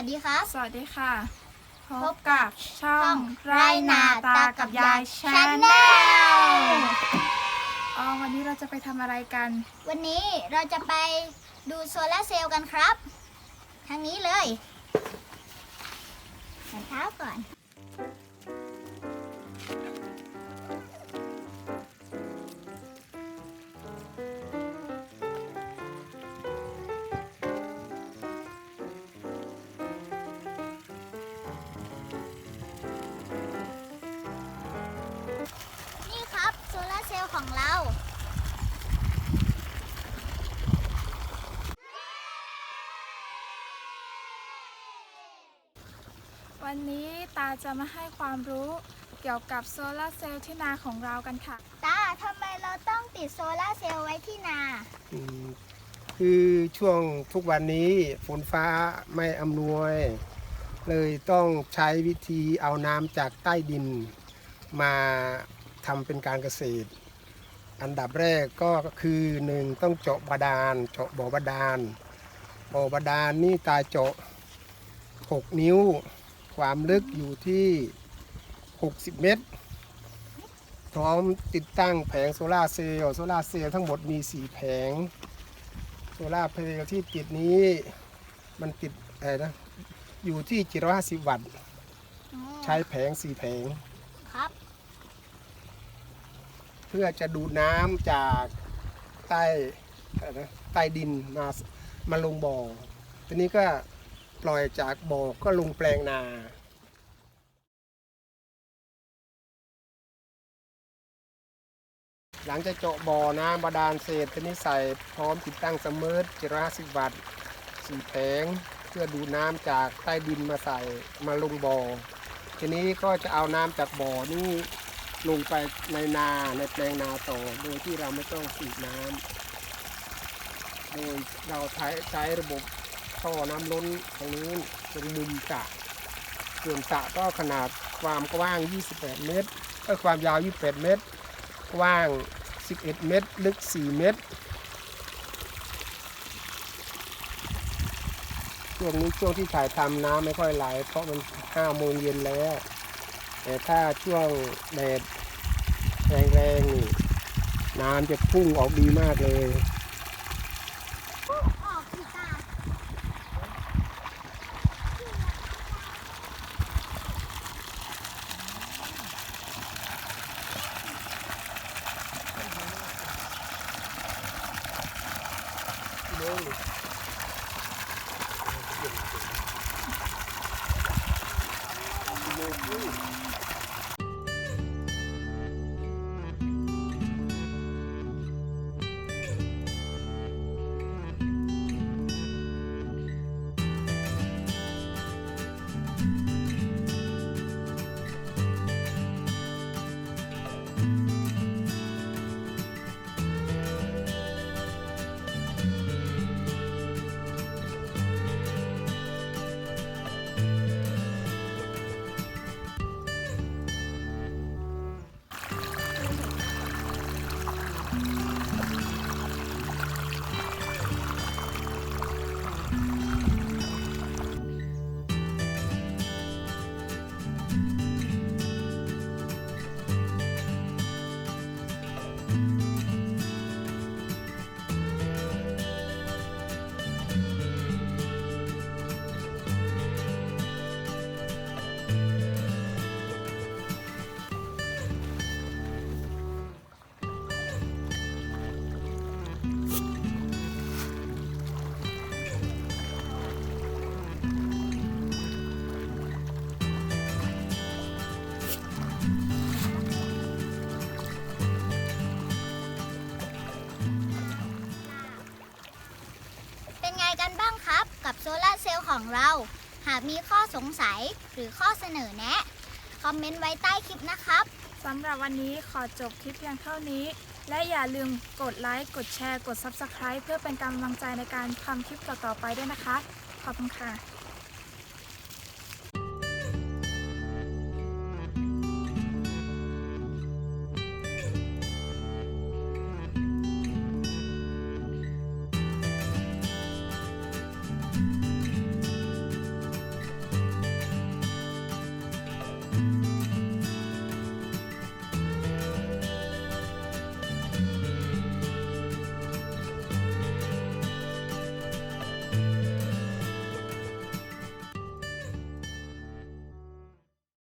วัสดีครับ สวัสดีค่ะพพบบกับช่องไรไรนานาตาตากักับบยายายยชาชาแนแนลลอ๋อวันนี้เราจะไปทำอะไรกัน วันนี้เราจะไปดูโซลาร์เซลล์กันครับ ทางนี้เลยใส่เท้าก่อนนี่ ของเรา วันนี้ตาจะมาให้ความรู้เกี่ยวกับโซลาร์เซลล์ที่นาของเรากันค่ะ ตาทำไมเราต้องติดโซลาร์เซลล์ไว้ที่นา อืมคือช่วงทุกวันนี้ฝนฟ้าไม่อำนวย เลยต้องใช้วิธีเอาน้ำจากใต้ดิน มาทำเป็นการเกษตร อันดับแรกก็คือหนึ่งต้องเจาะบาดาล เจาะบ่อบาดาล บ่อบาดาลนี่ตาเจาะ 6 นิ้ว ความลึกอยู่ที่ 60 เมตร พร้อมติดตั้งแผงโซลาเซลล์ โซลาเซลล์ทั้งหมดมี 4 แผง โซลาเซลล์ที่ติดนี้มันติดอะไรนะ อยู่ที่ 750 วัตต์ ใช้แผง 4 แผง ครับ เพื่อจะดูดน้ำจากใต้ใต้ดินมามาลงบ่อทีนี้ก็ปล่อยจากบ่อก็ลงแปลงนาหลังจากเจาะบ่อน้ำบาดาลเสร็จทีนี้ใส่พร้อมติดตั้งสมเมอร์750วัตต์สี่แผงเพื่อดูน้ำจากใต้ดินมาใส่มาลงบ่อทีนี้ก็จะเอาน้ำจากบ่อนี่ ลงไปในนาในแปลงนาต่อ โดยที่เราไม่ต้องสูบน้ำโดยเราใช้ใช้ระบบท่อน้ำล้นตรงนี้ตรงมุมสระส่วนสระก็ขนาดความกว้าง 28 เมตรเออความยาว 28 เมตร กว้าง 11 เมตร ลึก 4 เมตรช่วงนี้ช่วงที่ถ่ายทำน้ำไม่ค่อยไหลเพราะมัน5โมงเย็นแล้ว แต่ถ้าช่วงแดดแรงๆนี่น้ำจะพุ่งออกดีมากเลย เกับโซลาร์เซลล์ของเรา หากมีข้อสงสัยหรือข้อเสนอแนะ คอมเมนต์ไว้ใต้คลิปนะครับ สำหรับวันนี้ขอจบคลิปเพียงเท่านี้ และอย่าลืมกดไลค์ กดแชร์ กด Subscribe เพื่อเป็นกำลังใจในการทำคลิปต่อๆไปด้วยนะคะ ขอบคุณค่ะ